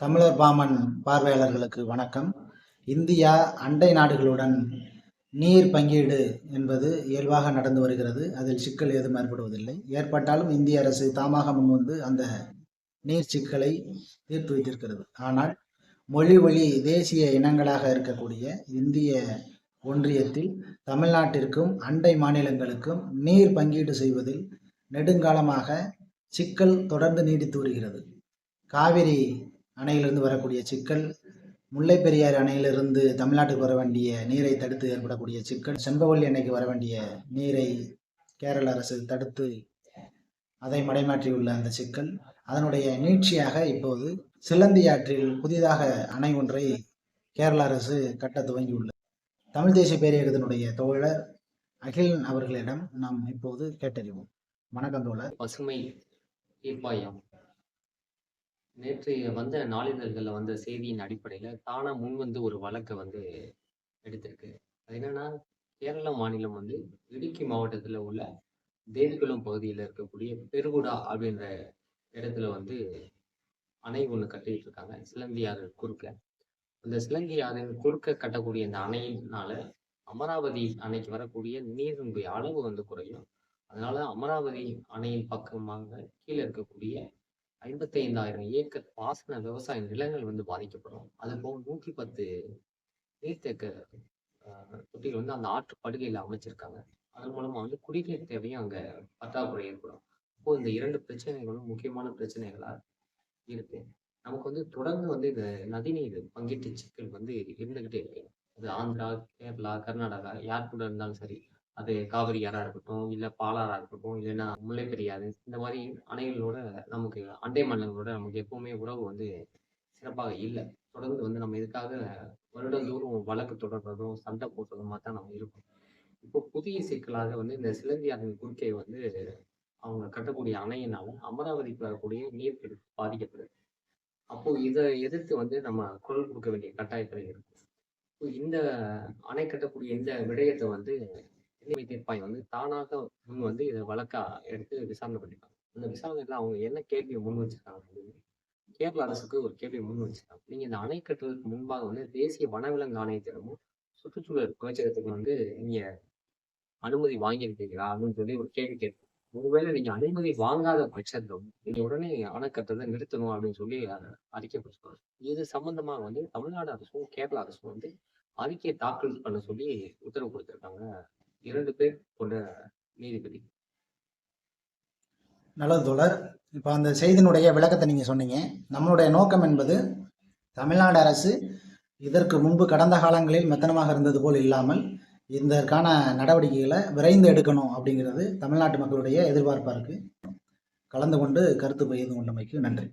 தமிழர் பாமன் பார்வையாளர்களுக்கு வணக்கம். இந்தியா அண்டை நாடுகளுடன் நீர் பங்கீடு என்பது இயல்பாக நடந்து வருகிறது. அதில் சிக்கல் ஏதும் ஏற்படுவதில்லை. ஏற்பட்டாலும் இந்திய அரசு தாமாக முன்வந்து அந்த நீர் சிக்கலை தீர்த்து வைத்திருக்கிறது. ஆனால் மொழி வழி தேசிய இனங்களாக இருக்கக்கூடிய இந்திய ஒன்றியத்தில் தமிழ்நாட்டிற்கும் அண்டை மாநிலங்களுக்கும் நீர் பங்கீடு செய்வதில் நெடுங்காலமாக சிக்கல் தொடர்ந்து நீடித்து வருகிறது. காவிரி அணையிலிருந்து வரக்கூடிய சிக்கல் முல்லை பெரியாறு அணையிலிருந்து தமிழ்நாட்டுக்கு வர வேண்டிய நீரை தடுத்து ஏற்படக்கூடிய சிக்கல் செம்பவள்ளி அணைக்கு வர வேண்டிய நீரை கேரள அரசு தடுத்து அதை மடைமாற்றியுள்ள அந்த சிக்கல். அதனுடைய நீட்சியாக இப்போது சிலந்தி ஆற்றில் புதிதாக அணை ஒன்றை கேரள அரசு கட்ட துவங்கியுள்ளது. தமிழ் தேசிய பேரியகத்தினுடைய தோழர் அகிலன் அவர்களிடம் நாம் இப்போது கேட்டறிவோம். வணக்கம் தோழர். பசுமை தீர்ப்பாயம். நேற்று வந்த நாளிதழ்களில் வந்த செய்தியின் அடிப்படையில் தானா முன் வந்து ஒரு வழக்கை வந்து எடுத்திருக்கு. அது என்னன்னா கேரள மாநிலம் வந்து இடுக்கி மாவட்டத்தில் உள்ள தேவிகுளம் பகுதியில் இருக்கக்கூடிய பெருகுடா அப்படின்ற இடத்துல வந்து அணை ஒன்று கட்டிட்டு இருக்காங்க சிலந்தியாறு குறுக்க. அந்த சிலந்தியாறு குறுக்க கட்டக்கூடிய அந்த அணையினால அமராவதி அணைக்கு வரக்கூடிய நீரினுடைய அளவு வந்து குறையும். அதனால அமராவதி அணையின் பக்கமாக கீழே இருக்கக்கூடிய ஐம்பத்தி ஐந்தாயிரம் ஏக்கர் பாசன விவசாய நிலங்கள் வந்து பாதிக்கப்படும். அது போக நூற்றி பத்து நீர்த்தேக்க தொட்டியில் தொட்டிகள் வந்து அந்த ஆற்று படுகையில் அமைச்சிருக்காங்க. அதன் மூலமா வந்து குடிநீர் தேவையும் அங்க பற்றாக்குறை ஏற்படும். இப்போ இந்த இரண்டு பிரச்சனைகளும் முக்கியமான பிரச்சனைகளா இருக்கு. நமக்கு வந்து தொடர்ந்து வந்து இந்த நதிநீர் பங்கீட்டு சிக்கல் வந்து இருந்துகிட்டே இருக்கு. அது ஆந்திரா கேரளா கர்நாடகா யார் கூட இருந்தாலும் சரி அது காவிரி ஆறா இருக்கட்டும் இல்ல பாலாறா இருக்கட்டும் இல்லைன்னா முல்லை பெரியாறு இந்த மாதிரி அணைகளோட நமக்கு அண்டை மாநிலங்களோட நமக்கு எப்பவுமே உறவு வந்து சிறப்பாக இல்லை. தொடர்ந்து வந்து நம்ம இதுக்காக வருடந்தோறும் வழக்கு தொடர்றதும் சண்டை போடுறதுமா தான் நம்ம இருக்கோம். இப்போ புதிய சிக்கலாக வந்து இந்த சிலந்தியாரின் குறுக்கே வந்து அவங்க கட்டக்கூடிய அணையினாலும் அமராவதிக்கு வரக்கூடிய நீர் பாதிக்கப்படுது. அப்போ இதை எதிர்த்து வந்து நம்ம குரல் கொடுக்க வேண்டிய கட்டாயத்தில் இருக்கும் இந்த அணை கட்டக்கூடிய இந்த விடயத்தை வந்து நீதிபதி தீர்ப்பாயம் வந்து தானாக முன் வந்து இதை வழக்கா எடுத்து விசாரணை பண்ணிருக்காங்க அந்த விசாரணையில அவங்க என்ன கேள்வியை முன் வச்சிருக்காங்க கேரள அரசுக்கு ஒரு கேள்வி முன் வச்சிருக்காங்க. நீங்க இந்த அணை கட்டுறதுக்கு முன்பாக வந்து தேசிய வனவிலங்கு ஆணையத்திடமும் சுற்றுச்சூழல் அமைச்சகத்துக்கு வந்து நீங்க அனுமதி வாங்கியிருக்கீங்களா அப்படின்னு சொல்லி ஒரு கேள்வி கேட்டு ஒருவேளை நீங்க அனுமதி வாங்காத பட்சத்திலும் நீங்க உடனே அணை நிறுத்தணும் அப்படின்னு சொல்லி அறிக்கை கொடுத்துருக்காங்க. இது சம்பந்தமா வந்து தமிழ்நாடு அரசும் கேரள அரசும் வந்து அறிக்கையை தாக்கல் பண்ண சொல்லி உத்தரவு கொடுத்துருக்காங்க. இரண்டு பேர் கொண்ட நீதிபதி. நல்லது தோழர். இப்போ அந்த செய்தியினுடைய விளக்கத்தை நீங்கள் சொன்னீங்க. நம்மளுடைய நோக்கம் என்பது தமிழ்நாடு அரசு இதற்கு முன்பு கடந்த காலங்களில் மெத்தனமாக இருந்தது போல் இல்லாமல் இதற்கான நடவடிக்கைகளை விரைந்து எடுக்கணும் அப்படிங்கிறது தமிழ்நாட்டு மக்களுடைய எதிர்பார்ப்பாக இருக்கு. கலந்து கொண்டு கருத்து பகிர்ந்து கொண்டமைக்கு நன்றி.